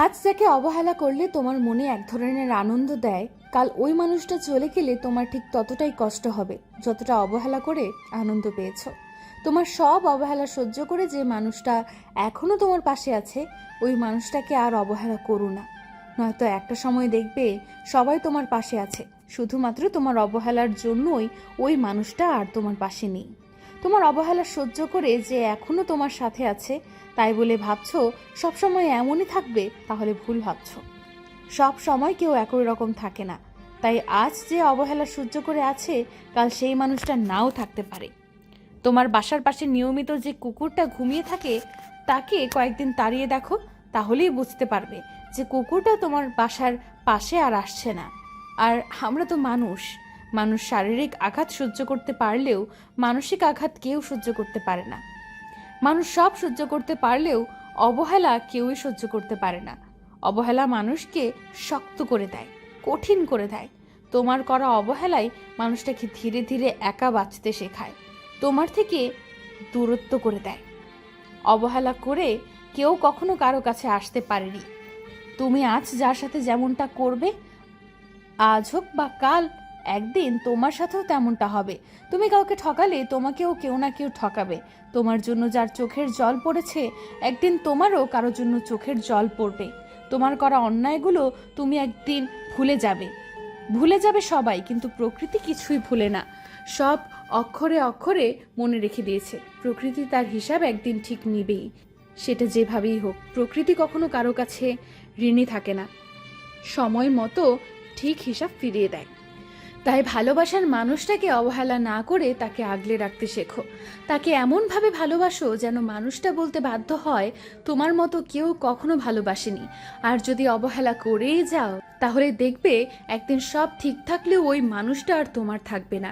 আজ যাকে অবহেলা করলে তোমার মনে এক ধরনের আনন্দ দেয়, কাল ওই মানুষটা চলে গেলে তোমার ঠিক ততটাই কষ্ট হবে, যতটা অবহেলা করে আনন্দ পেয়েছ। তোমার সব অবহেলা সহ্য করে যে মানুষটা এখনও তোমার পাশে আছে, ওই মানুষটাকে আর অবহেলা করো না। নয়তো একটা সময় দেখবে সবাই তোমার পাশে আছে, শুধুমাত্র তোমার অবহেলার জন্যই ওই মানুষটা আর তোমার পাশে নেই। তোমার অবহেলা সহ্য করে যে এখনও তোমার সাথে আছে, তাই বলে ভাবছ সবসময় এমনই থাকবে, তাহলে ভুল ভাবছ। সব সময় কেউ একই রকম থাকে না। তাই আজ যে অবহেলা সহ্য করে আছে, কাল সেই মানুষটা নাও থাকতে পারে। তোমার বাসার পাশে নিয়মিত যে কুকুরটা ঘুমিয়ে থাকে, তাকে কয়েকদিন তাড়িয়ে দেখো, তাহলেই বুঝতে পারবে যে কুকুরটা তোমার বাসার পাশে আর আসছে না। আর আমরা তো মানুষ। মানুষ শারীরিক আঘাত সহ্য করতে পারলেও মানসিক আঘাত কেউ সহ্য করতে পারে না। মানুষ সব সহ্য করতে পারলেও অবহেলা কেউই সহ্য করতে পারে না। অবহেলা মানুষকে শক্ত করে দেয়, কঠিন করে দেয়। তোমার করা অবহেলাই মানুষটাকে ধীরে ধীরে একা বাঁচতে শেখায়, তোমার থেকে দূরত্ব করে দেয়। অবহেলা করে কেউ কখনো কারও কাছে আসতে পারেনি। তুমি আজ যার সাথে যেমনটা করবে, আজ হোক বা কাল একদিন তোমার সাথেও তেমনটা হবে। তুমি কাউকে ঠকালে তোমাকেও কেউ না কেউ ঠকাবে। তোমার জন্য যার চোখের জল পড়েছে, একদিন তোমারও কারোর জন্য চোখের জল পড়বে। তোমার করা অন্যায়গুলো তুমি একদিন ভুলে যাবে। ভুলে যাবে সবাই, কিন্তু প্রকৃতি কিছুই ভুলে না। সব অক্ষরে অক্ষরে মনে রেখে দিয়েছে, প্রকৃতি তার হিসাব একদিন ঠিক নিবেই। সেটা যেভাবেই হোক, প্রকৃতি কখনো কারও কাছে ঋণী থাকে না। সময় মতো ঠিক হিসাব ফিরিয়ে দেয়। তাই ভালোবাসার মানুষটাকে অবহেলা না করে তাকে আগলে রাখতে শেখো। তাকে এমনভাবে ভালোবাসো যেন মানুষটা বলতে বাধ্য হয়, তোমার মতো কেউ কখনো ভালোবাসেনি। আর যদি অবহেলা করেই যাও, তাহলে দেখবে একদিন সব ঠিক থাকলেও ওই মানুষটা আর তোমার থাকবে না।